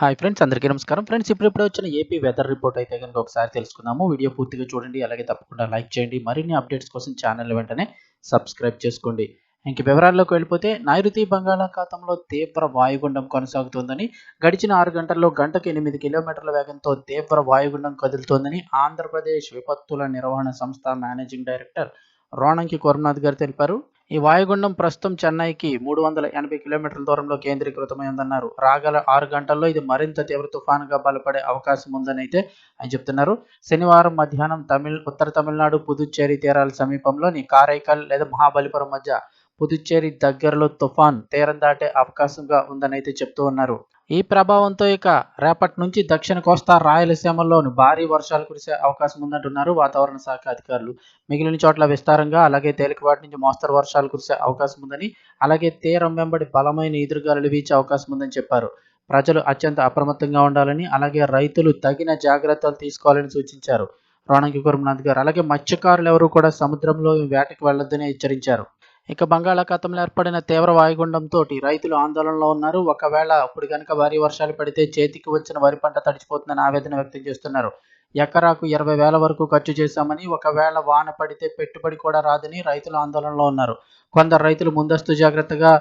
Hi friends అందరికీ నమస్కారం. Friends ఇప్పుడిప్పుడే వచ్చిన ఏపీ వెదర్ రిపోర్ట్ అయితే కనుక ఒకసారి తెలుసుకుందాము. వీడియో పూర్తిగా చూడండి అలాగే తప్పకుండా లైక్ చేయండి. మరిన్ని అప్డేట్స్ కోసం ఛానల్ వెంటనే సబ్స్క్రైబ్ చేసుకోండి. ఇంక వివరాల్లోకి వెళ్ళిపోతే నైరుతి బంగాళాఖాతంలో తీవ్ర వాయుగుండం కొనసాగుతోందని గడిచిన ఆరు గంటల్లో గంటకు ఎనిమిది కిలోమీటర్ల వేగంతో తీవ్ర వాయుగుండం కదులుతోందని ఆంధ్రప్రదేశ్ విపత్తుల నిర్వహణ సంస్థ మేనేజింగ్ డైరెక్టర్ రోణంకి కోరనాథ్ గారు తెలిపారు. ఈ వాయుగుండం ప్రస్తుతం చెన్నైకి మూడు వందల ఎనభై కిలోమీటర్ల దూరంలో కేంద్రీకృతమై ఉందన్నారు రాగల ఆరు గంటల్లో ఇది మరింత తీవ్ర తుఫానుగా బలపడే అవకాశం ఉందని అయితే ఆయన చెప్తున్నారు. శనివారం మధ్యాహ్నం తమిళ ఉత్తర తమిళనాడు పుదుచ్చేరి తీరాల సమీపంలోని కారైకల్ లేదా మహాబలిపురం మధ్య పుదుచ్చేరి దగ్గరలో తుఫాన్ తీరం దాటే అవకాశంగా ఉందనైతే చెప్తూ ఉన్నారు. ఈ ప్రభావంతో ఇక రేపటి నుంచి దక్షిణ కోస్తా రాయలసీమలోని భారీ వర్షాలు కురిసే అవకాశం ఉందంటున్నారు వాతావరణ శాఖ అధికారులు. మిగిలిన చోట్ల విస్తారంగా అలాగే తేలికపాటి నుంచి మోస్తరు వర్షాలు కురిసే అవకాశం ఉందని అలాగే తీరం వెంబడి బలమైన ఎదురుగాలులు వీచే అవకాశం ఉందని చెప్పారు. ప్రజలు అత్యంత అప్రమత్తంగా ఉండాలని అలాగే రైతులు తగిన జాగ్రత్తలు తీసుకోవాలని సూచించారు. రోణంకి కురుమనాథ్ గారు అలాగే మత్స్యకారులు ఎవరు కూడా సముద్రంలో వేటకు వెళ్ళొద్దని హెచ్చరించారు. ఇక బంగాళాఖాతంలో ఏర్పడిన తీవ్ర వాయుగుండంతో రైతులు ఆందోళనలో ఉన్నారు. ఒకవేళ ఇప్పుడు కనుక భారీ వర్షాలు పడితే చేతికి వచ్చిన వరి పంట తడిచిపోతుందని ఆవేదన వ్యక్తం చేస్తున్నారు. ఎకరాకు ఇరవై వేల వరకు ఖర్చు చేశామని ఒకవేళ వాన పడితే పెట్టుబడి కూడా రాదని రైతులు ఆందోళనలో ఉన్నారు. కొందరు రైతులు ముందస్తు జాగ్రత్తగా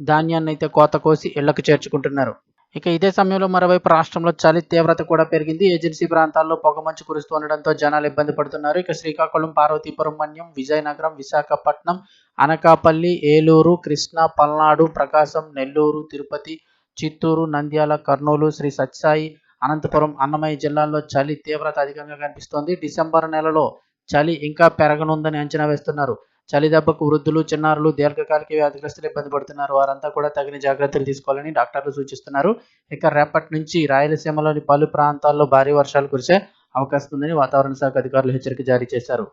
ధాన్యాన్ని అయితే కోత కోసి ఇళ్ళకు చేర్చుకుంటున్నారు. ఇక ఇదే సమయంలో మరోవైపు రాష్ట్రంలో చలి తీవ్రత కూడా పెరిగింది. ఏజెన్సీ ప్రాంతాల్లో పొగమంచు కురుస్తుండడంతో జనాలు ఇబ్బంది పడుతున్నారు. ఇక శ్రీకాకుళం పార్వతీపురం మన్యం విజయనగరం విశాఖపట్నం అనకాపల్లి ఏలూరు కృష్ణా పల్నాడు ప్రకాశం నెల్లూరు తిరుపతి చిత్తూరు నంద్యాల కర్నూలు శ్రీ సత్సాయి అనంతపురం అన్నమయ్య జిల్లాల్లో చలి తీవ్రత అధికంగా కనిపిస్తోంది. డిసెంబర్ నెలలో చలి ఇంకా పెరగనుందని అంచనా వేస్తున్నారు. చలి దెబ్బకు వృద్ధులు చిన్నారులు దీర్ఘకాలిక వ్యాధిగ్రస్తులు ఇబ్బంది పడుతున్నారు. వారంతా కూడా తగిన జాగ్రత్తలు తీసుకోవాలని డాక్టర్లు సూచిస్తున్నారు. ఇక రేపటి నుంచి రాయలసీమలోని పలు ప్రాంతాల్లో భారీ వర్షాలు కురిసే అవకాశం ఉందని వాతావరణ శాఖ అధికారులు హెచ్చరిక జారీ చేశారు.